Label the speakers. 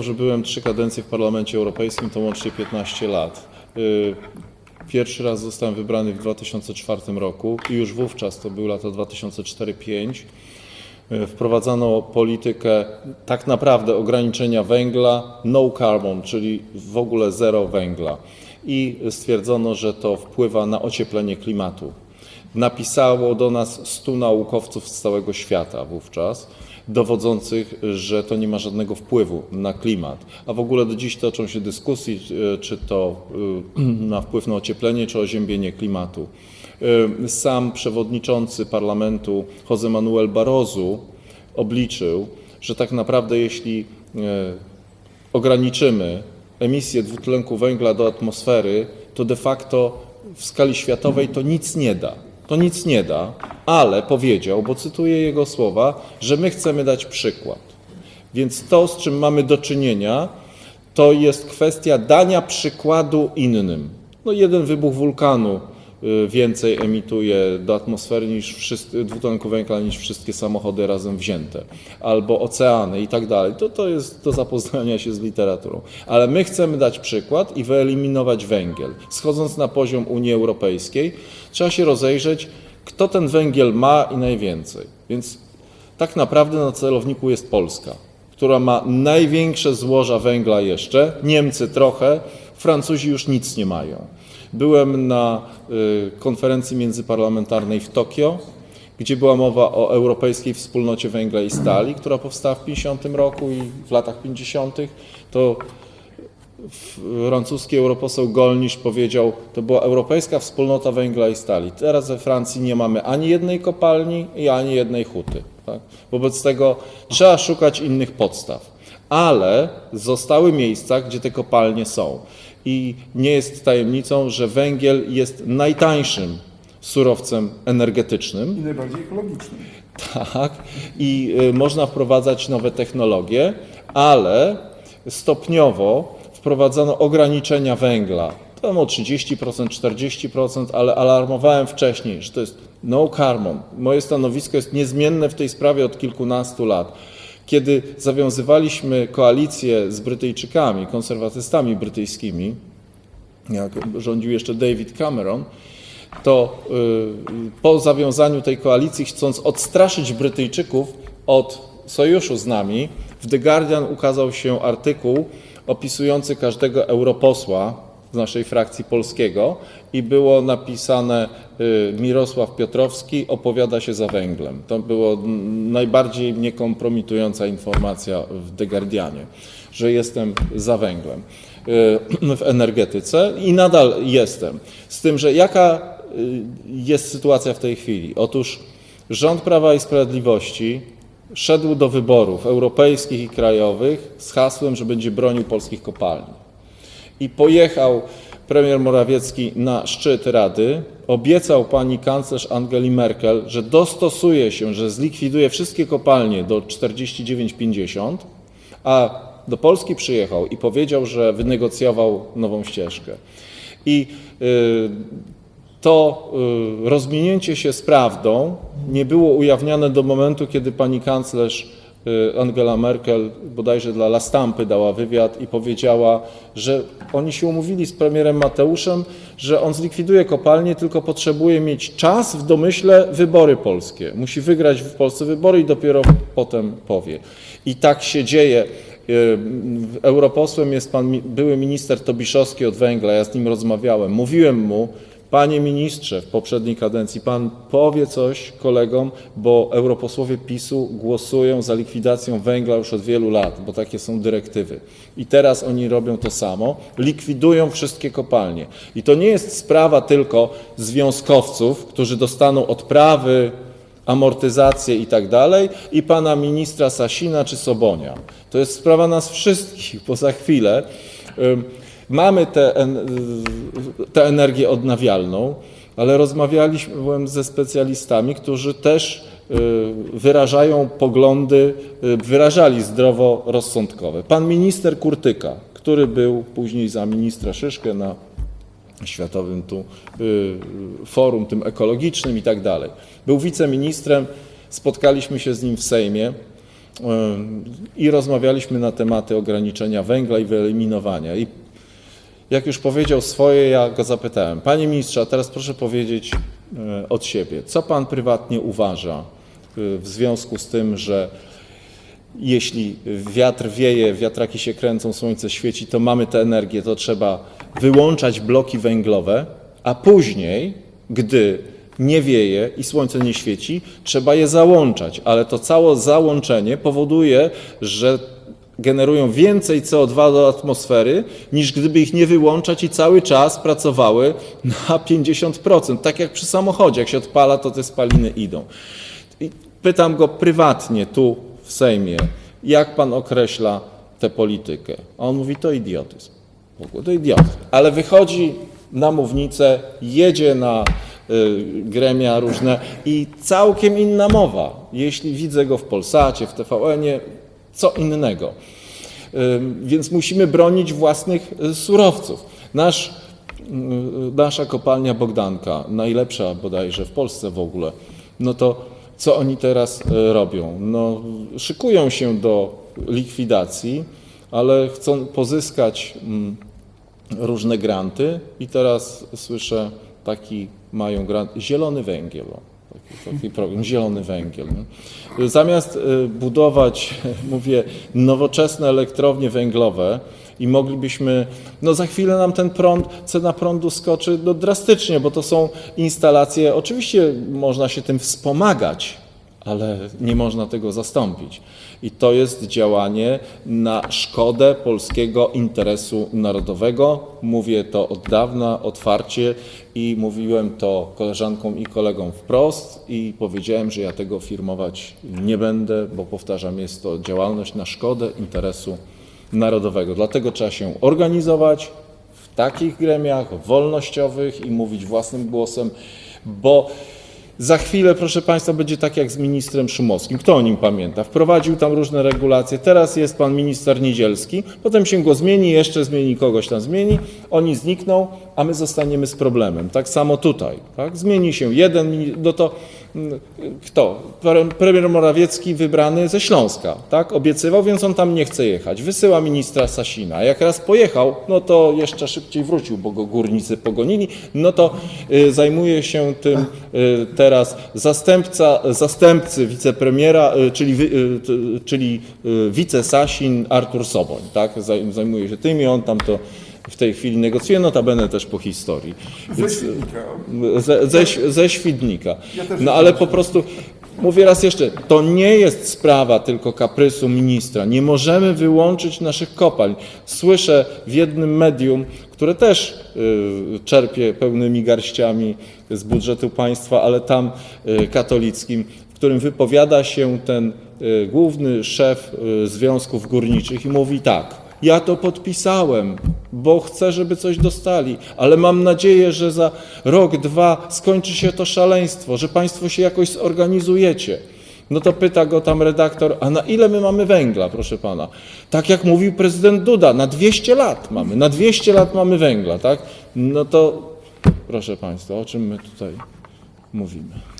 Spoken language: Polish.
Speaker 1: Że byłem trzy kadencje w Parlamencie Europejskim, to łącznie 15 lat. Y, Pierwszy raz zostałem wybrany w 2004 roku i już wówczas, to były lata 2004-2005, y, wprowadzano politykę tak naprawdę ograniczenia węgla, no carbon, czyli w ogóle zero węgla. I stwierdzono, że to wpływa na ocieplenie klimatu. Napisało do nas 100 naukowców z całego świata wówczas, dowodzących, że to nie ma żadnego wpływu na klimat. A w ogóle do dziś toczą się dyskusje, e, czy to e, ma wpływ na ocieplenie, czy oziębienie klimatu. E, Sam przewodniczący parlamentu José Manuel Barroso obliczył, że tak naprawdę jeśli ograniczymy emisję dwutlenku węgla do atmosfery, to de facto w skali światowej to nic nie da. To nic nie da, ale powiedział, bo cytuję jego słowa, że my chcemy dać przykład. Więc to, z czym mamy do czynienia, to jest kwestia dania przykładu innym. No jeden wybuch wulkanu więcej emituje do atmosfery niż wszyscy, dwutlenku węgla niż wszystkie samochody razem wzięte, albo oceany i tak dalej. To, to jest do zapoznania się z literaturą. Ale my chcemy dać przykład i wyeliminować węgiel. Schodząc na poziom Unii Europejskiej, trzeba się rozejrzeć, kto ten węgiel ma i najwięcej. Więc tak naprawdę na celowniku jest Polska, która ma największe złoża węgla jeszcze, Niemcy trochę, Francuzi już nic nie mają. Byłem na y, konferencji międzyparlamentarnej w Tokio, gdzie była mowa o Europejskiej Wspólnocie Węgla i Stali, która powstała w 50 roku i w latach 50. To francuski europoseł Golnisz powiedział, to była Europejska Wspólnota Węgla i Stali. Teraz we Francji nie mamy ani jednej kopalni i ani jednej huty. Tak? Wobec tego trzeba szukać innych podstaw. Ale zostały miejsca, gdzie te kopalnie są. I nie jest tajemnicą, że węgiel jest najtańszym surowcem energetycznym.
Speaker 2: I najbardziej ekologiczny.
Speaker 1: Tak, i y, można wprowadzać nowe technologie, ale stopniowo wprowadzono ograniczenia węgla. Tam o 30%, 40%, ale alarmowałem wcześniej, że to jest no carbon. Moje stanowisko jest niezmienne w tej sprawie od kilkunastu lat. Kiedy zawiązywaliśmy koalicję z Brytyjczykami, konserwatystami brytyjskimi, jak rządził jeszcze David Cameron, to y, po zawiązaniu tej koalicji, chcąc odstraszyć Brytyjczyków od sojuszu z nami, w The Guardian ukazał się artykuł opisujący każdego europosła z naszej frakcji polskiego i było napisane y, Mirosław Piotrowski opowiada się za węglem. To było mm, najbardziej mnie kompromitująca informacja w The Guardianie, że jestem za węglem y, w energetyce i nadal jestem. Z tym, że jaka y, jest sytuacja w tej chwili? Otóż rząd Prawa i Sprawiedliwości szedł do wyborów europejskich i krajowych z hasłem, że będzie bronił polskich kopalni. I pojechał premier Morawiecki na szczyt Rady, obiecał pani kanclerz Angeli Merkel, że dostosuje się, że zlikwiduje wszystkie kopalnie do 49,50, a do Polski przyjechał i powiedział, że wynegocjował nową ścieżkę. I y, to y, rozminięcie się z prawdą nie było ujawniane do momentu, kiedy pani kanclerz Angela Merkel bodajże dla La Stampy dała wywiad i powiedziała, że oni się umówili z premierem Mateuszem, że on zlikwiduje kopalnię, tylko potrzebuje mieć czas w domyśle wybory polskie. Musi wygrać w Polsce wybory i dopiero potem powie. I tak się dzieje. Y, Europosłem jest pan były minister Tobiszowski od węgla, ja z nim rozmawiałem. Mówiłem mu, panie ministrze, w poprzedniej kadencji, pan powie coś kolegom, bo europosłowie PiSu głosują za likwidacją węgla już od wielu lat, bo takie są dyrektywy. I teraz oni robią to samo, likwidują wszystkie kopalnie. I to nie jest sprawa tylko związkowców, którzy dostaną odprawy, amortyzację i tak dalej, i pana ministra Sasina czy Sobonia. To jest sprawa nas wszystkich, bo za chwilę ym, mamy tę tę energię odnawialną, ale rozmawialiśmy ze specjalistami, którzy też y, wyrażają poglądy, y, wyrażali zdroworozsądkowe. Pan minister Kurtyka, który był później za ministra Szyszkę na światowym tu y, forum, tym ekologicznym i tak dalej. Był wiceministrem, spotkaliśmy się z nim w Sejmie i rozmawialiśmy na tematy ograniczenia węgla i wyeliminowania. I jak już powiedział swoje, ja go zapytałem, panie ministrze, a teraz proszę powiedzieć e, od siebie, co pan prywatnie uważa e, w związku z tym, że jeśli wiatr wieje, wiatraki się kręcą, słońce świeci, to mamy tę energię, to trzeba wyłączać bloki węglowe, a później, gdy nie wieje i słońce nie świeci, trzeba je załączać, ale to całe załączenie powoduje, że generują więcej CO2 do atmosfery, niż gdyby ich nie wyłączać i cały czas pracowały na 50%. Tak jak przy samochodzie, jak się odpala, to te spaliny idą. I pytam go prywatnie tu w Sejmie, jak pan określa tę politykę? A on mówi, to idiotyzm. W ogóle to idiotyzm. Ale wychodzi na mównicę, jedzie na y, gremia różne i całkiem inna mowa. Jeśli widzę go w Polsacie, w TVN-ie, co innego. Więc musimy bronić własnych y, surowców. Nasz, y, nasza kopalnia Bogdanka, najlepsza bodajże w Polsce w ogóle, no to co oni teraz y, robią? No, szykują się do likwidacji, ale chcą pozyskać mm, różne granty i teraz słyszę taki mają grant, zielony węgiel. Taki, program, zielony węgiel. nie? Zamiast y, budować, mówię, nowoczesne elektrownie węglowe i moglibyśmy, no za chwilę nam ten prąd, cena prądu skoczy no drastycznie, bo to są instalacje, oczywiście można się tym wspomagać, ale nie można tego zastąpić. I to jest działanie na szkodę polskiego interesu narodowego. Mówię to od dawna, otwarcie i mówiłem to koleżankom i kolegom wprost i powiedziałem, że ja tego firmować nie będę, bo powtarzam, jest to działalność na szkodę interesu narodowego. Dlatego trzeba się organizować w takich gremiach wolnościowych i mówić własnym głosem, bo za chwilę, proszę Państwa, będzie tak jak z ministrem Szumowskim. Kto o nim pamięta? Wprowadził tam różne regulacje. Teraz jest pan minister Niedzielski, potem się go zmieni, jeszcze zmieni kogoś tam zmieni, oni znikną, a my zostaniemy z problemem. Tak samo tutaj. Tak? Zmieni się jeden, no to mm, kto? Pre- Premier Morawiecki wybrany ze Śląska, tak? Obiecywał, więc on tam nie chce jechać. Wysyła ministra Sasina. Jak raz pojechał, no to jeszcze szybciej wrócił, bo go górnicy pogonili. No to y, zajmuje się tym y, teraz zastępca, zastępcy wicepremiera, y, czyli, czyli wice Sasin Artur Soboń, tak? Zaj- Zajmuje się tym i on tam to w tej chwili negocjuje, notabene też po historii.
Speaker 2: Ze
Speaker 1: Więc,
Speaker 2: Świdnika.
Speaker 1: ze, ze, ze Świdnika. No ale po prostu, mówię raz jeszcze, to nie jest sprawa tylko kaprysu ministra. Nie możemy wyłączyć naszych kopalń. Słyszę w jednym medium, które też y, czerpie pełnymi garściami z budżetu państwa, ale tam y, katolickim, w którym wypowiada się ten główny szef związków górniczych i mówi tak. Ja to podpisałem, bo chcę, żeby coś dostali, ale mam nadzieję, że za rok, dwa skończy się to szaleństwo, że Państwo się jakoś zorganizujecie. No to pyta go tam redaktor, a na ile my mamy węgla, proszę pana? Tak jak mówił prezydent Duda, na 200 lat mamy, na 200 lat mamy węgla, tak? No to proszę państwa, o czym my tutaj mówimy?